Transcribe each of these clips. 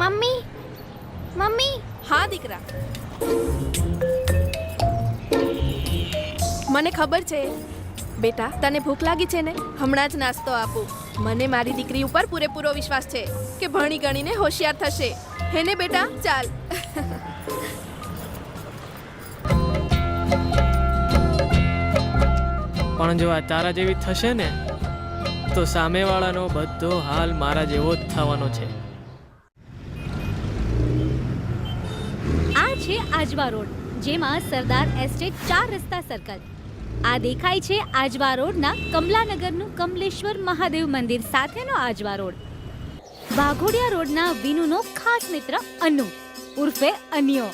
Mummy? Mummy? હા દીકરા. મને ખબર છે બેટા તને ભૂખ લાગી છે ને? હમણાં જ નાસ્તો આપું. મને મારી દીકરી ઉપર પૂરેપૂરો વિશ્વાસ છે કે ભણી ગણીને હોશિયાર થશે. હેને બેટા? ચાલ. પણ જો આ તારા જેવી થશે ને તો સામેવાળાનો બધો હાલ મારા જેવો જ થવાનો છે. છે આજવા રોડ, જેમાં સરદાર એસ્ટેટ ચાર રસ્તા સર્કલ. આ દેખાય છે આજવા રોડના કમલાનગરનું કમલેશ્વર મહાદેવ મંદિર સાથેનો આજવા રોડ. વાઘોડિયા રોડના વિનુનો ખાસ મિત્ર અનુ, ઉર્ફે અન્યો.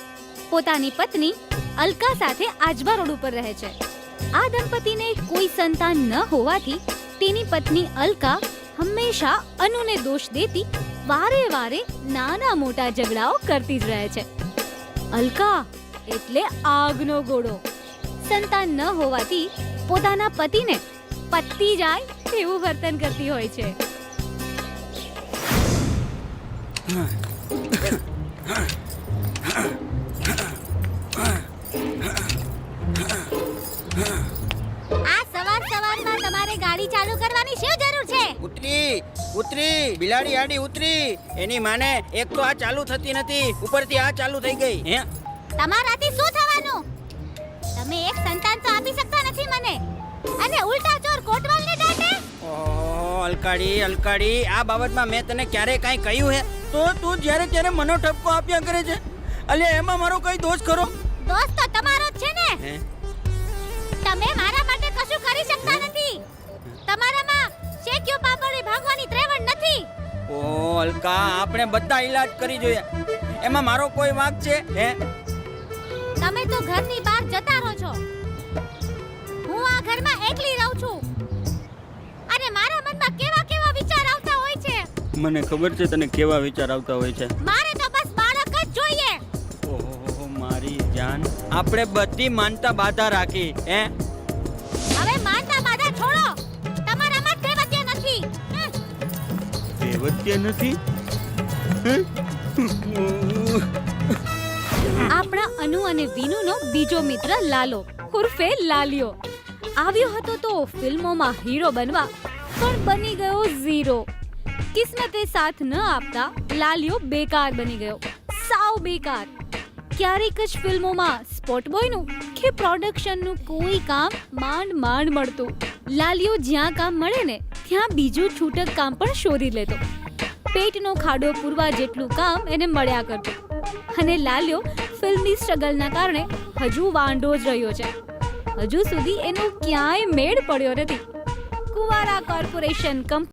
પોતાની પત્ની અલકા સાથે આજવા રોડ ઉપર રહે છે. આ દંપતીને કોઈ સંતાન ન હોવાથી તેની પત્ની અલકા હંમેશા અનુને દોષ દેતી વારે વારે નાના મોટા ઝઘડાઓ કરતી જ રહે છે. અલકા એટલે આગનો ગોળો સંતાન ન હોવાથી પોતાના પતિને પત્તી જાય એવું વર્તન કરતી હોય છે. આ સવાર સવારમાં તમારે ગાડી ચાલુ કરવાની શું જરૂર છે? ઉતરી ઉતરી બિલાડી આડી ઉતરી. એની માને એક તો આ ચાલુ થતી નથી ઉપરથી આ ચાલુ થઈ ગઈ. હે? તમારાથી શું થવાનું? તમે એક સંતાન તો આપી શકતા નથી મને. અને ઉલટા ચોર કોટવાલને દાટે? ઓહો અલકાડી અલકાડી. આ બાબતમાં મેં તને ક્યારે કાંઈ કહ્યું હે? તો તું જ્યારે ત્યારે મનો ઠપકો આપ્યા કરે છે. અલે એમાં મારો કઈ દોષ ખરો? દોષ તો તમારો જ છે ને. તમે મારા માટે કશું કરી શકતા નથી. અલકા આપણે બધા ઈલાજ કરી જોઈએ? એમાં મારો કોઈ વાંક છે? હે? તમે તો ઘરની બહાર જતા રહો છો. હું આ ઘરમાં એકલી રહું છું. અને મારા મનમાં કેવા કેવા વિચાર આવતા હોય છે? મને ખબર છે તને કેવા વિચાર આવતા હોય છે. મારે તો બસ બાળક જ જોઈએ. ઓહો મારી જાન. આપણે બધી માનતા બાધા રાખી હે? દેવત્ય નથી. આપણા અનુ અને વિનુનો બીજો મિત્ર લાલો, ઉર્ફે લાલિયો. આવ્યો હતો તો ફિલ્મોમાં હીરો બનવા, પણ બની ગયો ઝીરો. કિસ્મતે સાથ ન આપતા લાલિયો બેકાર બની ગયો, સાવ બેકાર. ક્યારેક જ ફિલ્મોમાં સ્પોટ બોયનું કે પ્રોડક્શનનું કોઈ કામ માંડ માંડ મળતું. લાલિયો જ્યાં કામ મળે ને, ત્યાં બીજું છૂટક કામ પણ શોધી લેતો. પેટનો ખાડો પૂરવા જેટલું કામ એને મળ્યા કરતું. અને લાલ્યો ફિલ્મની સ્ટ્રગલના કારણે હજુ વાંઢો જ રહ્યો છે. હજુ સુધી એનો ક્યાંય મેળ પડ્યો નથી. કુવારા કોર્પોરેશન કંપ